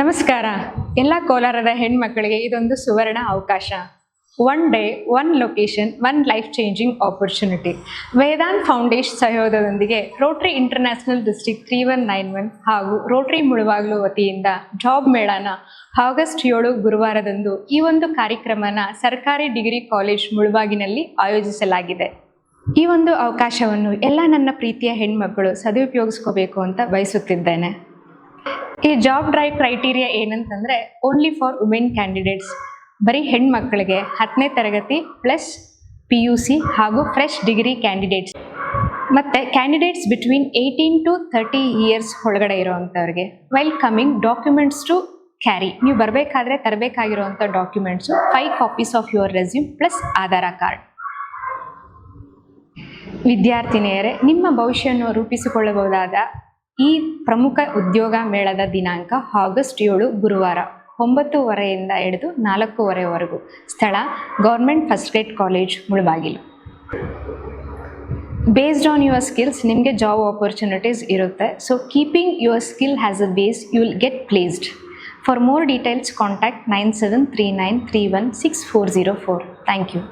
ನಮಸ್ಕಾರ. ಎಲ್ಲ ಕೋಲಾರದ ಹೆಣ್ಮಕ್ಕಳಿಗೆ ಇದೊಂದು ಸುವರ್ಣ ಅವಕಾಶ. One day one location one life changing opportunity Vedant foundation ಸಹಯೋಗದೊಂದಿಗೆ rotary international district three one nine one ಹಾಗೂ ರೋಟ್ರಿ ಮುಳುವಾಗ್ಲು ವತಿಯಿಂದ ಜಾಬ್ ಮೇಳನ ಆಗಸ್ಟ್ ಏಳು ಗುರುವಾರದಂದು ಈ ಒಂದು ಕಾರ್ಯಕ್ರಮನ ಸರ್ಕಾರಿ ಡಿಗ್ರಿ ಕಾಲೇಜ್ ಮುಳುವಾಗಿನಲ್ಲಿ ಆಯೋಜಿಸಲಾಗಿದೆ. ಈ ಒಂದು ಅವಕಾಶವನ್ನು ಎಲ್ಲ ನನ್ನ ಪ್ರೀತಿಯ ಹೆಣ್ಮಕ್ಕಳು ಸದುಪಯೋಗಿಸ್ಕೋಬೇಕು ಅಂತ ಬಯಸುತ್ತಿದ್ದೇನೆ. ಈ ಜಾಬ್ ಡ್ರೈವ್ ಕ್ರೈಟೀರಿಯಾ ಏನಂತಂದರೆ ಓನ್ಲಿ ಫಾರ್ ವುಮೆನ್ ಕ್ಯಾಂಡಿಡೇಟ್ಸ್ ಬರೀ ಹೆಣ್ಮಕ್ಳಿಗೆ ಹತ್ತನೇ ತರಗತಿ ಪ್ಲಸ್ ಪಿ ಯು ಸಿ ಹಾಗೂ ಫ್ರೆಶ್ ಡಿಗ್ರಿ ಕ್ಯಾಂಡಿಡೇಟ್ಸ್ ಮತ್ತು candidates between eighteen to thirty years ಒಳಗಡೆ ಇರೋವಂಥವ್ರಿಗೆ welcoming documents to carry ನೀವು ಬರಬೇಕಾದ್ರೆ ತರಬೇಕಾಗಿರುವಂಥ documents five copies of your resume plus Aadhaar card ವಿದ್ಯಾರ್ಥಿನಿಯರೇ, ನಿಮ್ಮ ಭವಿಷ್ಯವನ್ನು ರೂಪಿಸಿಕೊಳ್ಳಬಹುದಾದ ಈ ಪ್ರಮುಖ ಉದ್ಯೋಗ ಮೇಳದ ದಿನಾಂಕ ಆಗಸ್ಟ್ ಏಳು ಗುರುವಾರ, ಒಂಬತ್ತುವರೆಯಿಂದ ಹಿಡಿದು ನಾಲ್ಕೂವರೆವರೆಗೂ. ಸ್ಥಳ government first grade college, Mulbagal. Based on your skills ನಿಮಗೆ ಜಾಬ್ ಆಪರ್ಚುನಿಟೀಸ್ ಇರುತ್ತೆ. So keeping your skill has a base you will get placed for more details contact nine seven three nine three one six four zero four thank you